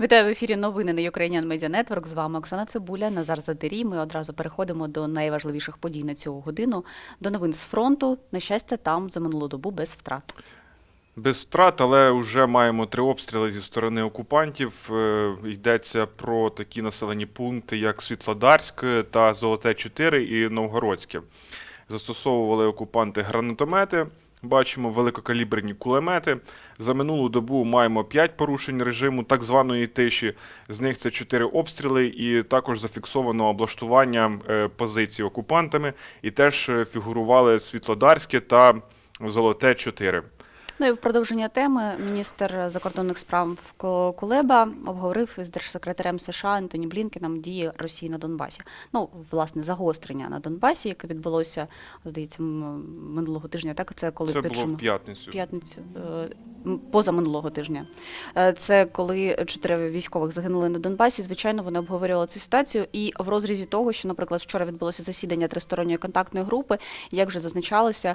Вітаю в ефірі новини на Ukrainian Media Network. З вами Оксана Цибуля, Назар Задирій. Ми одразу переходимо до найважливіших подій на цю годину. До новин з фронту. На щастя, там за минулу добу без втрат. Без втрат, але вже маємо три обстріли зі сторони окупантів. Е, Йдеться про такі населені пункти, як Світлодарськ та Золоте 4 і Новгородське. Застосовували окупанти гранатомети. Бачимо великокаліберні кулемети. За минулу добу маємо 5 порушень режиму так званої тиші. З них це 4 обстріли, і також зафіксовано облаштування е, позицій окупантами. І теж е, фігурували Світлодарське та Золоте 4. Ну і в продовження теми міністр закордонних справ Кулеба обговорив із держсекретарем США Антоні Блінкеном дії Росії на Донбасі. Ну, власне, загострення на Донбасі, яке відбулося, здається, минулого тижня. Так, це коли Це було в п'ятницю. п'ятницю е, м, позаминулого тижня. Е, Це коли чотири військових загинули на Донбасі. Звичайно, вони обговорювали цю ситуацію. І в розрізі того, що, наприклад, вчора відбулося засідання тристоронньої контактної групи, як вже зазначалося,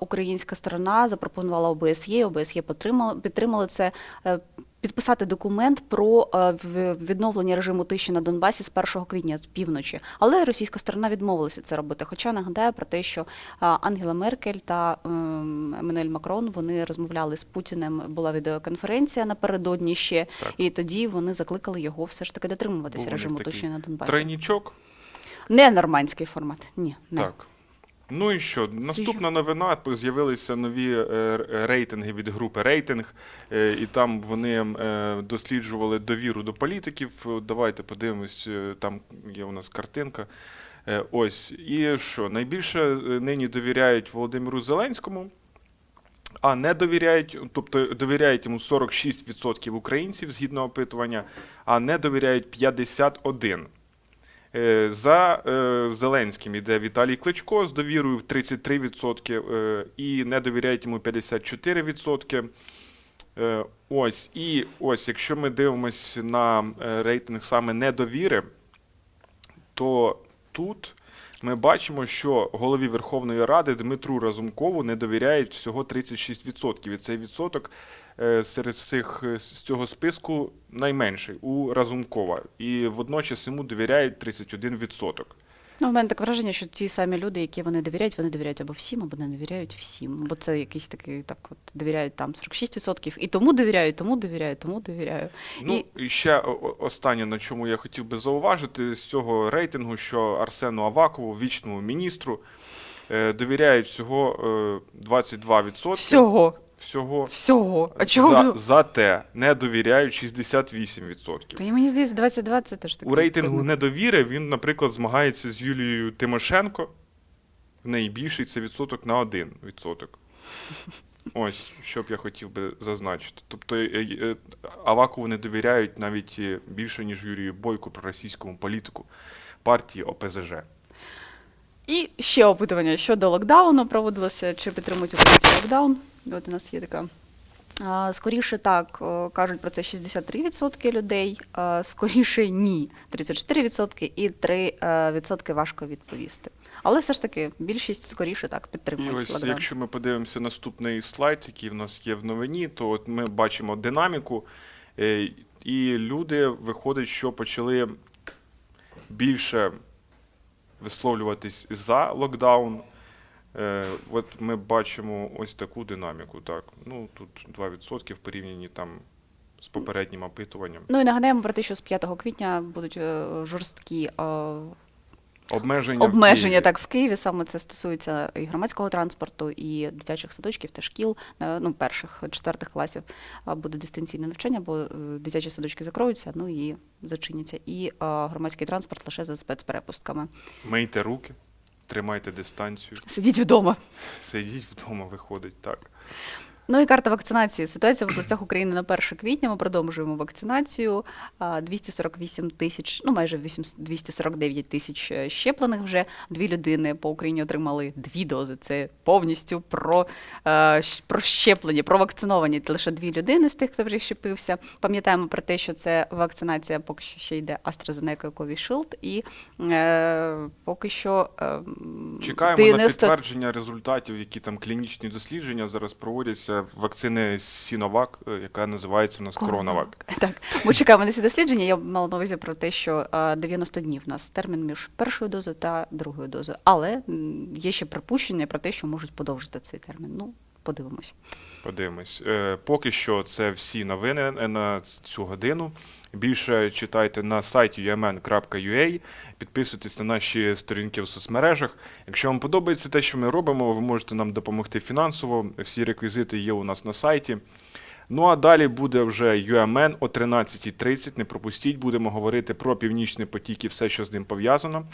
українська сторона запропонувала ОБСЄ, ОБСЄ підтримали, підтримали це. е, Підписати документ про е, відновлення режиму тиші на Донбасі з 1 квітня з півночі, але російська сторона відмовилася це робити. Хоча нагадаю про те, що Ангела Меркель та ем, Еммануель Макрон вони розмовляли з Путіним. Була відеоконференція напередодні ще, Так. і тоді вони закликали його все ж таки дотримуватися Був режиму тиші на Донбасі. Тройнічок. Не нормандський формат. Ні, не. Так. Ну і що? Наступна новина з'явилися нові е, рейтинги від групи рейтинг, е, і там вони е, досліджували довіру до політиків. Давайте подивимось, там є у нас картинка. Ось. І що? Найбільше нині довіряють Володимиру Зеленському. А не довіряють, тобто довіряють йому 46% українців згідно опитування, а не довіряють 51%. Е, За е, Зеленським іде Віталій Кличко з довірою в 33% е, і не довіряють йому 54%. Е, Ось, і ось, якщо ми дивимося на рейтинг саме недовіри, то тут ми бачимо, що голові Верховної Ради Дмитру Разумкову не довіряють всього 36%. І цей відсоток е, серед всіх е, з цього списку найменший у Разумкова. І водночас йому довіряють 31%. Ну, в мене таке враження, що ті самі люди, які вони довіряють, вони довіряють або всім, або не довіряють всім. Бо це якийсь такий, так от довіряють там 46%, і тому довіряю, і тому довіряю, тому довіряю. Ну, І- ще останнє, на чому я хотів би зауважити з цього рейтингу, що Арсену Авакову, вічному міністру, е, довіряють всього е, 22%. Всього, Всього. всього. А чого? За, ви- зате не довіряють 68%. Та й мені здається, 22 це теж таке. У рейтингу недовіри він, наприклад, змагається з Юлією Тимошенко. В неї це відсоток на 1%. Ось, що б я хотів би зазначити. Тобто е, е, Авакову не довіряють навіть е, більше, ніж Юрію Бойку, проросійському політику партії ОПЗЖ. І ще опитування щодо локдауну проводилося, чи підтримують українці локдаун. От у нас є така. Скоріше так, кажуть про це 63% людей, скоріше ні, 34% і 3% важко відповісти. Але все ж таки більшість скоріше так І підтримують ось, локдаун. якщо ми подивимося наступний слайд, який в нас є в новині, то от ми бачимо динаміку, е, і люди виходить, що почали більше висловлюватись за локдаун. Е, От ми бачимо ось таку динаміку. Так, ну тут 2% в порівнянні там з попереднім опитуванням. Ну і нагадаємо про те, що з 5 квітня будуть е, жорсткі е, Обмеження, обмеження Києві. так в Києві. Саме це стосується і громадського транспорту, і дитячих садочків та шкіл. Е, Ну, перших четвертих класів буде дистанційне навчання, бо дитячі садочки закроються, ну і зачиняться. І е, громадський транспорт лише за спецперепустками. Мийте руки, тримайте дистанцію, Сидіть вдома. сидіть вдома, виходить так. Ну і карта вакцинації. Ситуація в областях України на 1 квітня. Ми продовжуємо вакцинацію. А, 248 тисяч, ну майже 8 249 тисяч е, щеплених вже. Дві людини по Україні отримали дві дози. Це повністю про, е, про щеплення, про вакциновані. Лише дві людини з тих, хто вже щепився. Пам'ятаємо про те, що це вакцинація поки що ще йде AstraZeneca Covishield, і е, поки що е, Чекаємо на 90 підтвердження результатів, які там клінічні дослідження зараз проводяться це вакцини Сіновак, е, яка називається у нас Коронавак. Так, ми чекаємо на ці дослідження. Я мала на увазі про те, що е, 90 днів у нас термін між першою дозою та другою дозою. Але є ще припущення про те, що можуть подовжити цей термін. Ну, подивимось. Подивимось. Е, Поки що це всі новини е, на цю годину. Більше читайте на сайті umn.ua, підписуйтесь на наші сторінки в соцмережах. Якщо вам подобається те, що ми робимо, ви можете нам допомогти фінансово. Всі реквізити є у нас на сайті. Ну а далі буде вже UMN о 13.30. Не пропустіть, будемо говорити про північний потік і все, що з ним пов'язано.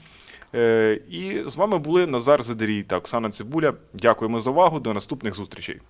Е, І з вами були Назар Задерій та Оксана Цибуля. Дякуємо за увагу. До наступних зустрічей.